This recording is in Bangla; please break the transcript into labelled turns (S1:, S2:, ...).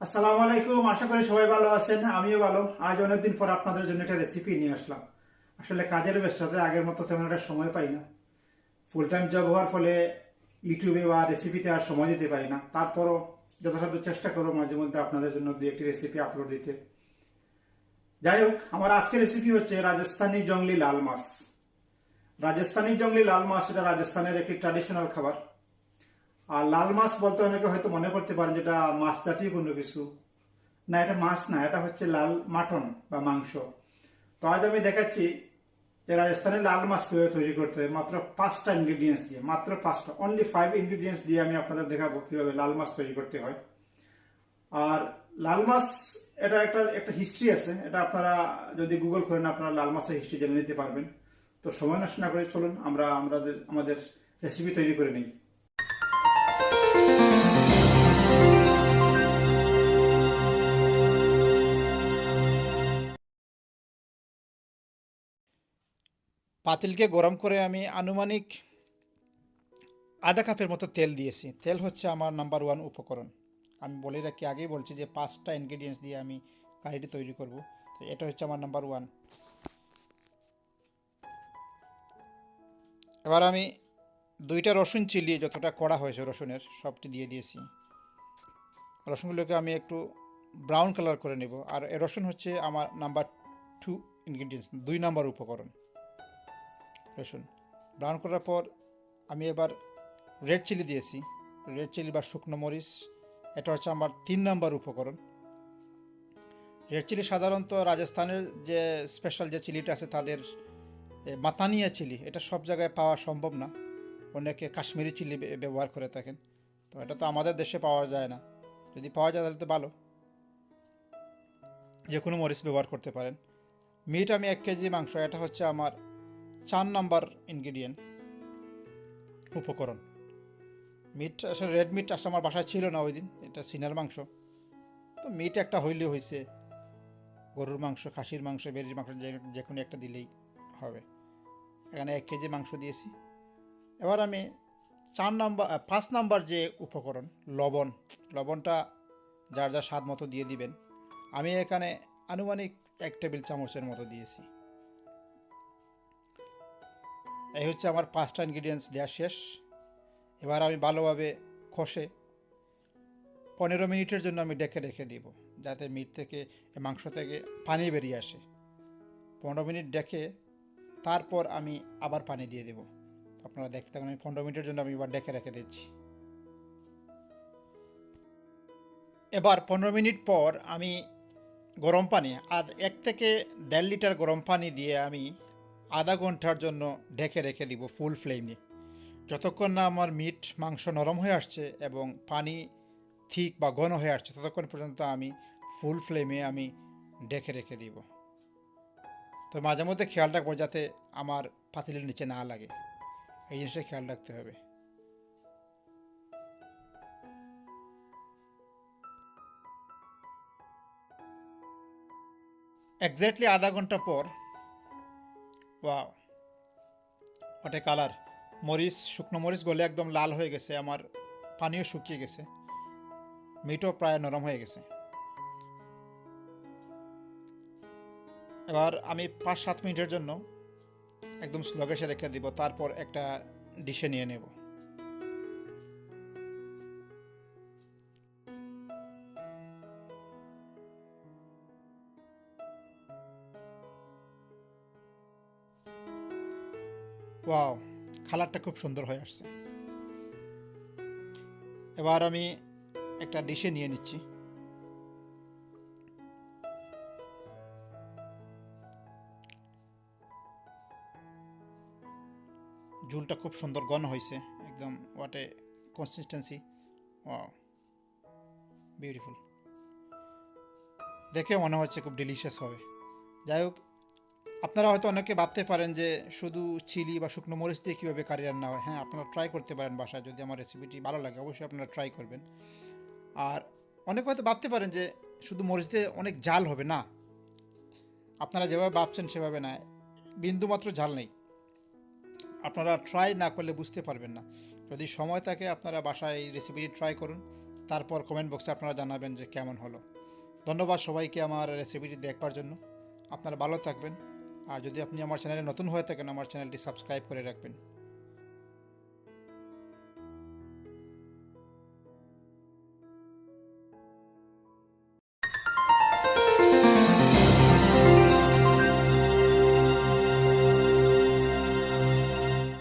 S1: আসসালামু আলাইকুম, আশা করি সবাই ভালো আছেন, আমিও ভালো। আজ অনেকদিন পর আপনাদের জন্য একটা রেসিপি নিয়ে আসলাম। আসলে কাজের ব্যস্ততায় আগের মতো তেমন একটা সময় পাই না। ফুল টাইম জব হওয়ার ফলে ইউটিউবে বা রেসিপিতে আর সময় দিতে পারি না। তারপরও যথাসাধ্য চেষ্টা করো মাঝে মধ্যে আপনাদের জন্য দু একটি রেসিপি আপলোড দিতে। যাই হোক, আমার আজকের রেসিপি হচ্ছে রাজস্থানি জংলি লাল মাছ। রাজস্থানি জংলি লাল মাছ এটা রাজস্থানের একটি ট্র্যাডিশনাল খাবার। আর লাল মাছ বলতে অনেকে হয়তো মনে করতে পারেন যেটা মাছ জাতীয় কোনো কিছু। না, এটা মাছ না, এটা হচ্ছে লাল মাটন বা মাংস। তো আজ আমি দেখাচ্ছি যে রাজস্থানে লাল মাছ কীভাবে তৈরি করতে হয়। মাত্র পাঁচটা ইনগ্রিডিয়েন্টস দিয়ে, মাত্র পাঁচটা অনলি ফাইভ ইনগ্রিডিয়েন্টস দিয়ে আমি আপনাদের দেখাবো কীভাবে লাল মাছ তৈরি করতে হয়। আর লাল মাছ, এটা একটা একটা হিস্ট্রি আছে, এটা আপনারা যদি গুগল করেন, আপনারা লাল মাছের হিস্ট্রি জেনে নিতে পারবেন। তো সময় নষ্ট না করে চলুন, আমরা, আমাদের আমাদের রেসিপি তৈরি করে নিই। পাতিলকে গরম করে আমি আনুমানিক আধা কাপের মতো তেল দিয়েছি। তেল হচ্ছে আমার নাম্বার ওয়ান উপকরণ। আমি বলে রাখি, আগেই বলছি যে পাঁচটা ইনগ্রিডিয়েন্টস দিয়ে আমি কারিটি তৈরি করব। তো এটা হচ্ছে আমার নাম্বার ওয়ান। এবার আমি দুইটা রসুন চিলিয়ে যতটা কড়া হয়েছে রসুনের, সবটি দিয়ে দিয়েছি। রসুনগুলোকে আমি একটু ব্রাউন কালার করে নেব। আর রসুন হচ্ছে আমার নাম্বার টু ইনগ্রিডিয়েন্টস, দুই নাম্বার উপকরণ। রসুন ব্রাউন করার পর আমি এবার রেড চিলি দিয়েছি। রেড চিলি বা শুকনো মরিচ, এটা হচ্ছে আমার তিন নাম্বার উপকরণ। রেড চিলি সাধারণত রাজস্থানের যে স্পেশাল যে চিলিটা আছে তাদের মাতানিয়া চিলি, এটা সব জায়গায় পাওয়া সম্ভব না। অনেকে কাশ্মীরি চিলি ব্যবহার করে থাকেন। তো এটা তো আমাদের দেশে পাওয়া যায় না। যদি পাওয়া যায় তাহলে তো ভালো। যে কোনো মরিচ ব্যবহার করতে পারেন। মিট আমি এক কেজি মাংস, এটা হচ্ছে আমার চার নাম্বার ইনগ্রিডিয়েন্ট উপকরণ। মিট আসলে রেড মিট আসলে আমার বাসায় ছিল না ওই দিন এটা সিনার মাংস। তো মিট একটা হইলে হয়েছে গরুর মাংস, খাসির মাংস, বেরির মাংস যে কোনো একটা দিলেই হবে। এখানে এক কেজি মাংস দিয়েছি। এবার আমি চার নাম্বার পাঁচ নাম্বার যে উপকরণ, লবণ, লবণটা যার যার স্বাদ মতো দিয়ে দিবেন। আমি এখানে আনুমানিক এক টেবিল চামচের মতো দিয়েছি। এই হচ্ছে আমার পাঁচটা ইনগ্রিডিয়েন্টস দেওয়া শেষ। এবার আমি ভালোভাবে খসে পনেরো মিনিটের জন্য আমি ডেকে রেখে দিব, যাতে মিট থেকে মাংস থেকে পানি বেরিয়ে আসে। পনেরো মিনিট ডেকে তারপর আমি আবার পানি দিয়ে দেব। আপনারা দেখতে থাকুন। আমি পনেরো মিনিটের জন্য আমি এবার ডেকে রেখে দিচ্ছি। এবার পনেরো মিনিট পর আমি গরম পানি, আধ এক থেকে দেড় লিটার গরম পানি দিয়ে আমি আধা ঘণ্টার জন্য ঢেকে রেখে দিব ফুল ফ্লেমে। যতক্ষণ না আমার মিট মাংস নরম হয়ে আসছে এবং পানি ঠিক বা ঘন হয়ে আসছে, ততক্ষণ পর্যন্ত আমি ফুল ফ্লেমে আমি ঢেকে রেখে দিব। তো মাঝে মধ্যে খেয়াল রাখব যাতে আমার পাতিলের নিচে না লাগে। এই জিনিসটা খেয়াল রাখতে হবে। এক্স্যাক্টলি আধা ঘণ্টা পর ওয়াও কালার মরিচ, শুকনো মরিচ গলে একদম লাল হয়ে গেছে, আমার পানিও শুকিয়ে গেছে, মিটও প্রায় নরম হয়ে গেছে। এবার আমি পাঁচ সাত মিনিটের জন্য একদম স্লো রেখে দিব, তারপর একটা ডিশে নিয়ে নেব। ওয়াও কালারটা খুব সুন্দর হয়ে আসছে। এবার আমি একটা ডিশে নিয়ে নিচ্ছি। ঝুলটা খুব সুন্দর ঘন হয়েছে, একদম ওয়াটে কনসিস্টেন্সি ওয়াও বিউটিফুল দেখে মনে হচ্ছে খুব ডিলিশিয়াস হবে। যাই হোক, আপনারা হয়তো অনেকে ভাবতে পারেন যে শুধু চিলি বা শুকনো মরিচ দিয়ে কীভাবে কারি রান্না হয়। হ্যাঁ আপনারা ট্রাই করতে পারেন বাসায়, যদি আমার রেসিপিটি ভালো লাগে, অবশ্যই আপনারা ট্রাই করবেন। আর অনেকে হয়তো ভাবতে পারেন যে শুধু মরিচ দিয়ে অনেক জাল হবে না। আপনারা যেভাবে ভাবছেন সেভাবে না, বিন্দুমাত্র ঝাল নেই। আপনারা ট্রাই না করলে বুঝতে পারবেন না। যদি সময় থাকে আপনারা বাসায় এই রেসিপিটি ট্রাই করুন, তারপর কমেন্ট বক্সে আপনারা জানাবেন যে কেমন হলো। ধন্যবাদ সবাইকে আমার রেসিপিটি দেখবার জন্য। আপনারা ভালো থাকবেন। আর যদি আপনি আমার চ্যানেলে নতুন হয়ে থাকেন, আমার চ্যানেলটি সাবস্ক্রাইব করে রাখবেন।